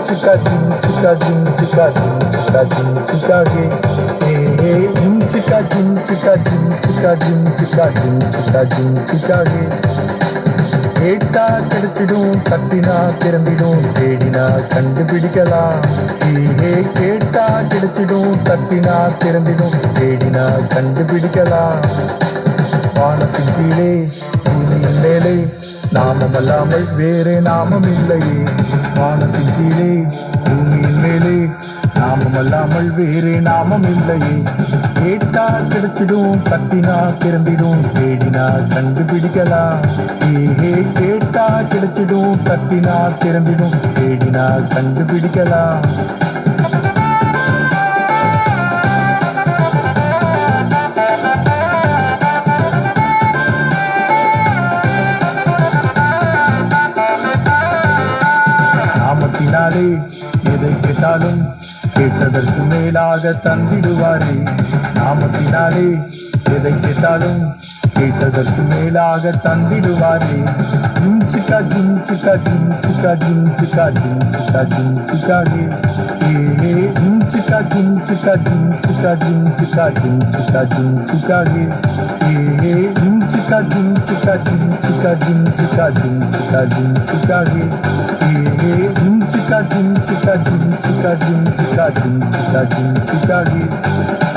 చికా జిమ్ చికా జిమ్ చికా జిమ్ చికా జిమ్ చికాగే ఏ ఏ జిమ్ చికా జిమ్ చికా జిమ్ చికా జిమ్ చికా జిమ్ చికా జిమ్ చికాగే கேட்டா கிடைச்சிடும் தட்டினா திறந்திடும் தேடினா கண்டுபிடிக்கலாம் ஈஹே கேட்டா கிடைச்சிடும் தட்டினா திறந்திடும் தேடினா கண்டுபிடிக்கலாம் வானத்தின் கீழே பூமியின் மேலே நாமம் அல்லாமல் வேறே நாமம் இல்லையே வானத்தின் கீழே பூமியின் மேலே. நாமம் அல்லாமல் வேறே நாமம் இல்லையே கேட்டா கிடைச்சிடும் கத்தினா திறந்திடும் தேடினா கண்டுபிடிக்கலாம். ஏஹே கேட்டா கிடைச்சிடும் கத்தினா திறந்திடும் தேடினா கண்டுபிடிக்கலாம். நாமத்தினாலே எதை கேட்டாலும் கேட்டதற்கு மேலாக தந்திடுவாரே நாமத்தினாலே எதை கேட்டாலும் கேட்டதற்கு மேலாக தந்திடுவாரே ஜிம் சிக்கா ஜிம் சிக்கா ஜிம் சிக்கா ஜிம் சிக்கா ஜிம் சிக்கா ஜிம் சிக்காகே ஏ ஜிம் சிக்கா ஜிம் சிக்கா ஜிம் சிக்கா ஜிம் சிக்கா ஜிம் சிக்கா ஜிம் சிக்காகே ஏ ஜிம் சிக்கா ஜிம் சிக்கா ஜிம் சிக்கா gym chica, ding, chica, ding, chica, ding, chica, chica, chica.